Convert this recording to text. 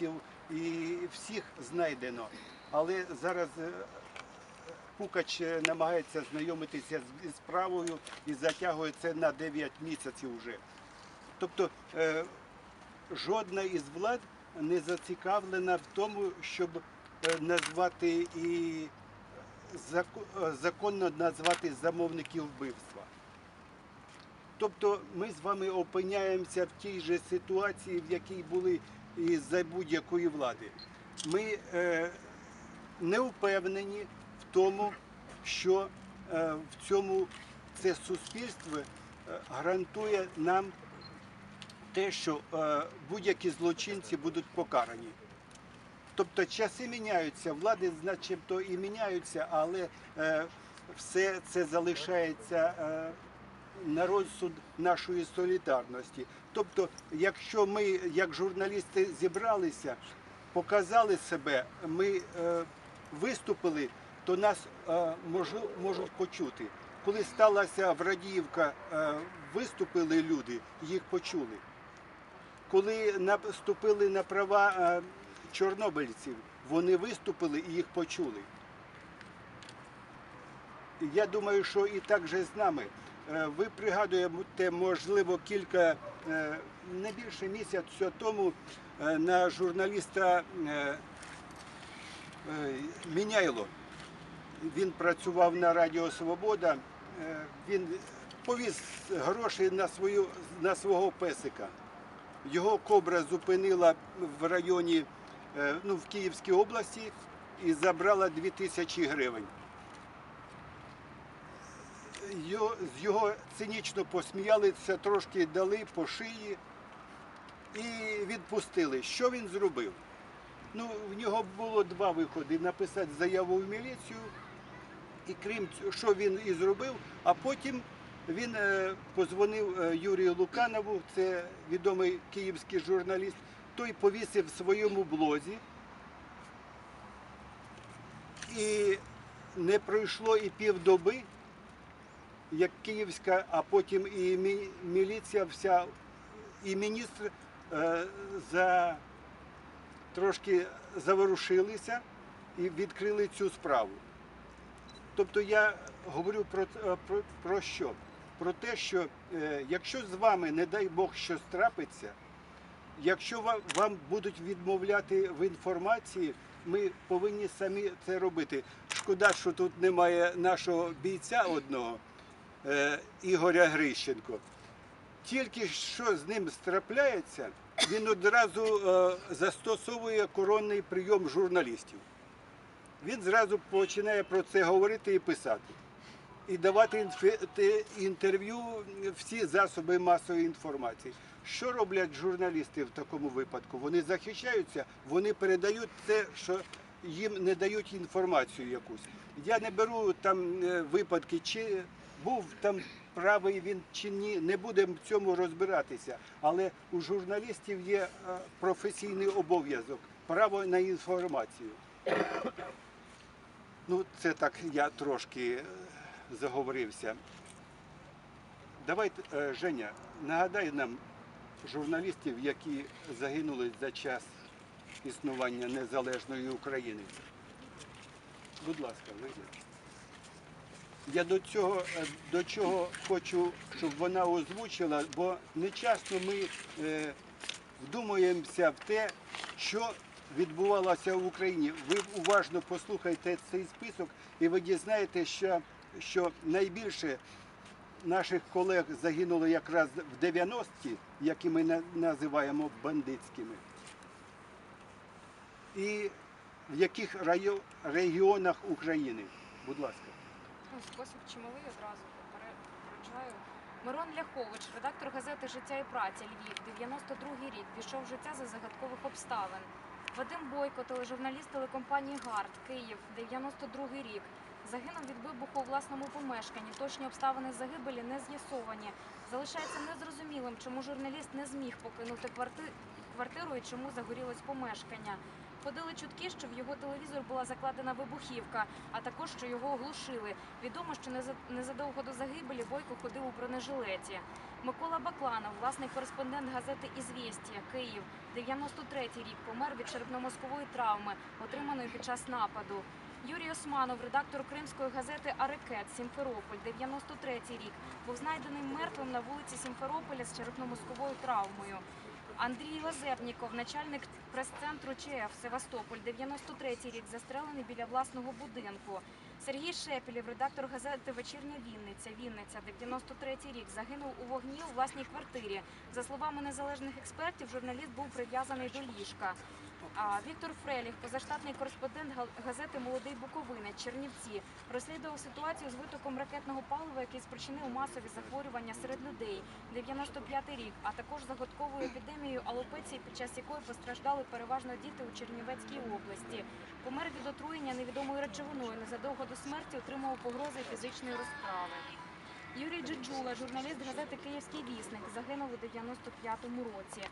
хлопців і всіх знайдено. Але зараз е, Пукач е, намагається знайомитися з справою і затягує це на 9 місяців вже. Тобто е, жодна із влад не зацікавлена в тому, щоб е, назвати і е, законно назвати замовників вбивства. Тобто ми з вами опиняємося в тій же ситуації, в якій були і за будь-якої влади. Ми е, не впевнені в тому, що е, в цьому це суспільство е, гарантує нам те, що е, будь-які злочинці будуть покарані. Тобто часи міняються, влади начебто і міняються, але е, все це залишається е, на розсуд нашої солідарності. Тобто, якщо ми, як журналісти, зібралися, показали себе, ми е, виступили, то нас е, можу, можуть почути. Коли сталася Врадіївка, е, виступили люди, їх почули коли наступили на права е, чорнобильців, вони виступили і їх почули. Я думаю, що і так же з нами. Е, Ви пригадуєте, можливо, кілька, е, не більше місяця тому е, на журналіста Міняйло. Він працював на Радіо Свобода, він повіз гроші на, свою, на свого песика. Його кобра зупинила в районі, ну, в Київській області і забрала 2000 гривень. З його цинічно посміялися, трошки дали по шиї і відпустили. Що він зробив? Ну, в нього було два виходи: написати заяву в міліцію, і крім цього, що він і зробив, а потім він е, позвонив е, Юрію Луканову, це відомий київський журналіст. Той повісив в своєму блозі. І не пройшло і півдоби, як київська, а потім і мі- міліція вся, і міністр е, за трошки заворушилися і відкрили цю справу. Тобто я говорю про, е, про, про що? Про те, що е, якщо з вами, не дай Бог, щось трапиться, якщо вам, вам будуть відмовляти в інформації, ми повинні самі це робити. Шкода, що тут немає нашого бійця одного, Ігоря Грищенко. Тільки що з ним страпляється, він одразу е, застосовує коронний прийом журналістів. Він зразу починає про це говорити і писати. І давати інтерв'ю всі засоби масової інформації. Що роблять журналісти в такому випадку? Вони захищаються, вони передають те, що їм не дають інформацію якусь. Я не беру там е, випадки, чи був там правий він чи ні, не будемо в цьому розбиратися. Але у журналістів є е, професійний обов'язок, право на інформацію. Ну, це так я трошки е, заговорився. Давайте, Женя, нагадай нам журналістів, які загинули за час існування незалежної України. Будь ласка, вийдіть. Я до цього, е, до чого хочу, щоб вона озвучила, бо не часто ми е, вдумуємося в те, що відбувалося в Україні. Ви уважно послухайте цей список, і ви дізнаєтеся, що, що найбільше наших колег загинуло якраз в 90-ті, які ми називаємо бандитськими. І в яких регіонах України? Будь ласка. Ну, спосіб чималий одразу попере- попереджаю. Мирон Ляхович, редактор газети Життя і праця Львів, 92-й рік, пішов життя за загадкових обставин. Вадим Бойко, тележурналіст телекомпанії Гард, Київ, 92-й рік. Загинув від вибуху у власному помешканні. Точні обставини загибелі не з'ясовані. Залишається незрозумілим, чому журналіст не зміг покинути квартиру і чому загорілось помешкання. Ходили чутки, що в його телевізор була закладена вибухівка, а також що його оглушили. Відомо, що неза- незадовго до загибелі Бойко ходив у бронежилеті. Микола Бакланов, власний кореспондент газети «Ізвєстія», Київ, 93-й рік, помер від черепно-мозкової травми, отриманої під час нападу. Юрій Османов, редактор кримської газети «Арекет», Сімферополь, 93-й рік, був знайдений мертвим на вулиці Сімферополя з черепно-мозковою травмою. Андрій Лазебніков, начальник прес-центру ЧФ Севастополь, 93-й рік, застрелений біля власного будинку. Сергій Шепілів, редактор газети Вечірня Вінниця, Вінниця, 93-й рік, загинув у вогні у власній квартирі. За словами незалежних експертів, журналіст був прив'язаний до ліжка. Віктор Фреліх, позаштатний кореспондент га- газети Молодий Буковинець, Чернівці, розслідував ситуацію з витоком ракетного палива, який спричинив масові захворювання серед людей. 95-й рік, а також загадковою епідемією алопеції, під час якої постраждали переважно діти у Чернівецькій області. Помер від отруєння невідомою речовиною. Незадовго до смерті отримав погрози фізичної розправи. Юрій Джиджула, журналіст газети Київський вісник, загинув у 95-му році.